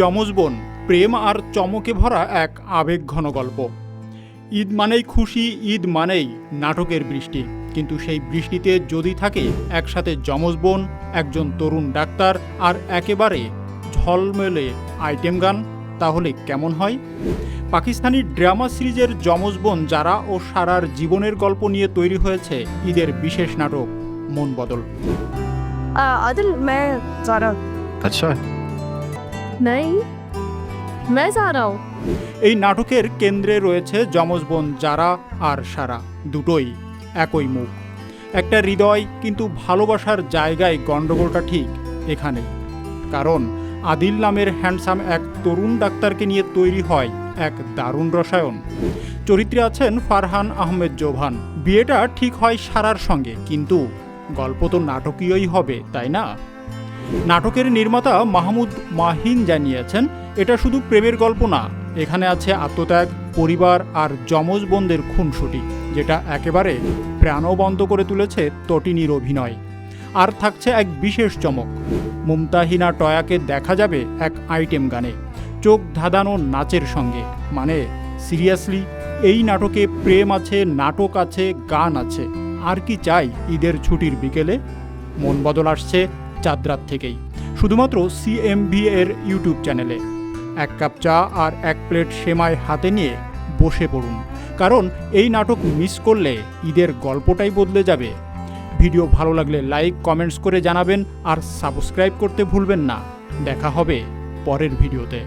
যমজ বোন প্রেম আর চমকে ভরা এক আবেগ ঘন গল্প। ঈদ মানেই খুশি ঈদ মানেই নাটকের বৃষ্টি। কিন্তু সেই বৃষ্টিতে যদি থাকে একসাথে যমজ বোন একজন তরুণ ডাক্তার আর একেবারে ঝলমেলে আইটেম গান তাহলে কেমন হয়? পাকিস্তানি ড্রামা সিরিজের যমজ বোন যারা ও সারার জীবনের গল্প নিয়ে তৈরি হয়েছে ঈদের বিশেষ নাটক মন বদল। আদিল মে যারা আচ্ছা। নাই। মেজারাও এই নাটকের কেন্দ্রে রয়েছে যমজ বোন যারা আর সারা, দুটোই একই মুখ। একটা হৃদয় কিন্তু ভালোবাসার জায়গায় গণ্ডগোলটা ঠিক এখানে। কারণ আদিল নামের হ্যান্ডসাম এক তরুণ ডাক্তারকে নিয়ে তৈরি হয় এক দারুণ রসায়ন। চরিত্রে আছেন ফারহান আহমেদ জোভান। বিয়েটা ঠিক হয় সারার সঙ্গে, কিন্তু গল্প তো নাটকীয়ই হবে, তাই না? নাটকের নির্মাতা মাহমুদ মাহিন জানিয়েছেন, এটা শুধু প্রেমের গল্প না, এখানে আছে আত্মত্যাগ, পরিবার আর যমজ বোনদের খুনসুটি, যেটা একেবারে প্রাণবন্ত করে তুলেছে তটিনীর অভিনয়। আর থাকছে এক বিশেষ চমক, মুমতাহিনা টয়াকে দেখা যাবে এক আইটেম গানে, চোখ ধাঁধানো নাচের সঙ্গে মানে সিরিয়াসলি, এই নাটকে প্রেম আছে, নাটক আছে, গান আছে, আর কি চাই ঈদের ছুটির বিকেলে? মন বদল আসছে চাঁদরাত থেকেই, শুধুমাত্র সিএমভি এর ইউটিউব চ্যানেলে। এক কাপ চা আর এক প্লেট সেমাই হাতে নিয়ে বসে পড়ুন, কারণ এই নাটক মিস করলে ঈদের গল্পটাই বদলে যাবে। ভিডিও ভালো লাগলে লাইক, কমেন্টস করে জানাবেন আর সাবস্ক্রাইব করতে ভুলবেন না। দেখা হবে পরের ভিডিওতে।